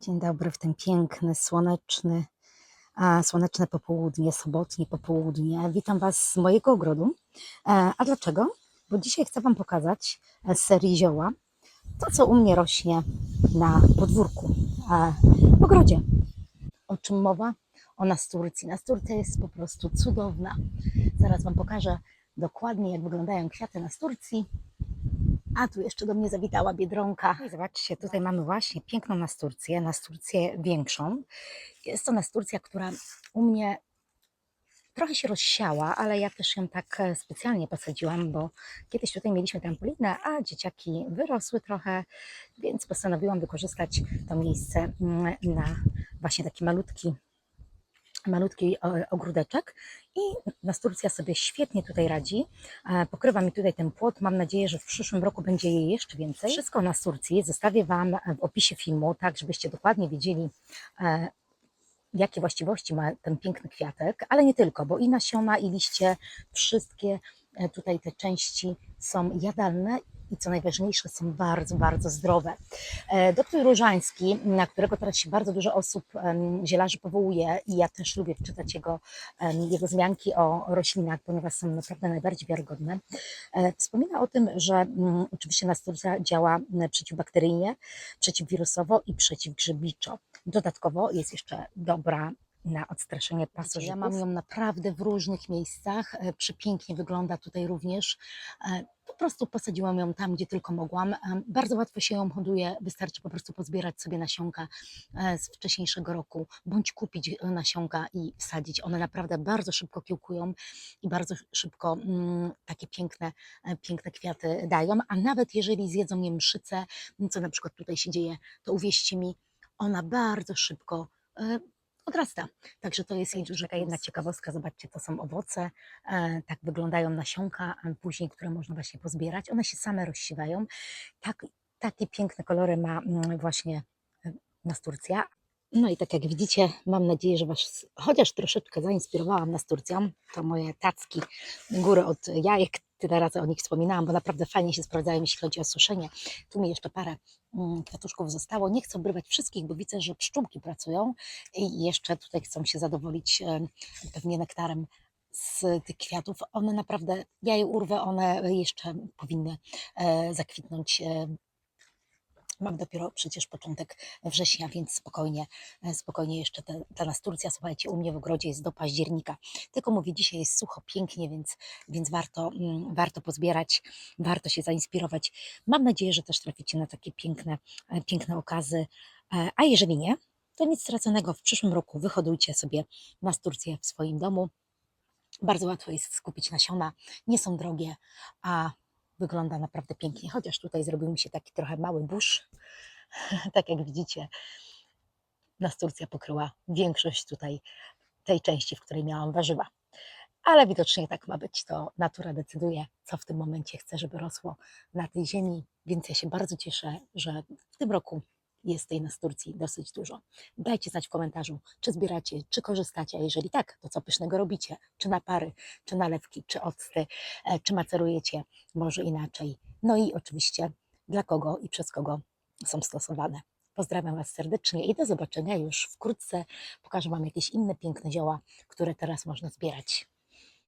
Dzień dobry w ten piękny, słoneczny, a, słoneczne popołudnie, sobotnie popołudnie. Witam Was z mojego ogrodu. E, A dlaczego? Bo dzisiaj chcę Wam pokazać e, z serii zioła to, co u mnie rośnie na podwórku, e, w ogrodzie. O czym mowa? O nasturcji. Nasturcja jest po prostu cudowna. Zaraz Wam pokażę dokładnie, jak wyglądają kwiaty nasturcji. A tu jeszcze do mnie zawitała biedronka. No I zobaczcie, tutaj mamy właśnie piękną nasturcję, nasturcję większą. Jest to nasturcja, która u mnie trochę się rozsiała, ale ja też ją tak e, specjalnie posadziłam, bo kiedyś tutaj mieliśmy trampolinę, a dzieciaki wyrosły trochę, więc postanowiłam wykorzystać to miejsce mm, na właśnie taki malutki malutki e, ogródeczek i nasturcja sobie świetnie tutaj radzi. E, Pokrywa mi tutaj ten płot. Mam nadzieję, że w przyszłym roku będzie jej jeszcze więcej. Wszystko o nasturcji zostawię Wam w opisie filmu, tak żebyście dokładnie wiedzieli, e, jakie właściwości ma ten piękny kwiatek, ale nie tylko, bo i nasiona, i liście, wszystkie tutaj te części są jadalne i co najważniejsze, są bardzo, bardzo zdrowe. E, Doktor Różański, na którego teraz się bardzo dużo osób, zielarzy powołuje i ja też lubię czytać jego, jego wzmianki o roślinach, ponieważ są naprawdę najbardziej wiarygodne, e, wspomina o tym, że mm, oczywiście nasturcja działa m, przeciwbakteryjnie, przeciwwirusowo i przeciwgrzybiczo. Dodatkowo jest jeszcze dobra na odstraszenie pasożytów. Ja mam ją naprawdę w różnych miejscach. e, Przepięknie wygląda tutaj również. Prostu posadziłam ją tam, gdzie tylko mogłam. E, Bardzo łatwo się ją hoduje. Wystarczy po prostu pozbierać sobie nasionka e, z wcześniejszego roku, bądź kupić e, nasionka i wsadzić. One naprawdę bardzo szybko kiełkują i bardzo szybko mm, takie piękne, piękne kwiaty dają. A nawet jeżeli zjedzą je mszyce, co na przykład tutaj się dzieje, to uwierzcie mi, ona bardzo szybko odrasta. Także to jest taka jedna ciekawostka. Zobaczcie, to są owoce, e, tak wyglądają nasionka, później, które można właśnie pozbierać. One się same rozsiewają. Tak, takie piękne kolory ma mm, właśnie e, nasturcja. No i tak jak widzicie, mam nadzieję, że Was chociaż troszeczkę zainspirowałam nasturcją. To moje tacki góry od jajek. Tyle razy o nich wspominałam, bo naprawdę fajnie się sprawdzają, jeśli chodzi o suszenie. Tu mi jeszcze parę mm, kwiatuszków zostało. Nie chcę obrywać wszystkich, bo widzę, że pszczółki pracują i jeszcze tutaj chcą się zadowolić e, pewnie nektarem z tych kwiatów. One naprawdę, ja je urwę, one jeszcze powinny e, zakwitnąć. Mam dopiero przecież początek września, więc spokojnie, e, spokojnie jeszcze te, ta nasturcja, słuchajcie, u mnie w ogrodzie jest do października. Tylko mówię, dzisiaj jest sucho, pięknie, więc, więc warto, mm, warto pozbierać, warto się zainspirować. Mam nadzieję, że też traficie na takie piękne, e, piękne okazy. E, A jeżeli nie, to nic straconego. W przyszłym roku wyhodujcie sobie nasturcję w swoim domu. Bardzo łatwo jest skupić nasiona, nie są drogie, a wygląda naprawdę pięknie. Chociaż tutaj zrobił mi się taki trochę mały burz. tak jak widzicie, nasturcja pokryła większość tutaj tej części, w której miałam warzywa. Ale widocznie tak ma być. To natura decyduje, co w tym momencie chce, żeby rosło na tej ziemi. Więc ja się bardzo cieszę, że w tym roku jest tej nasturcji dosyć dużo. Dajcie znać w komentarzu, czy zbieracie, czy korzystacie, a jeżeli tak, to co pysznego robicie, czy na pary, czy nalewki, czy octy, e, czy macerujecie, może inaczej. No i oczywiście dla kogo i przez kogo są stosowane. Pozdrawiam Was serdecznie i do zobaczenia już wkrótce. Pokażę Wam jakieś inne piękne zioła, które teraz można zbierać.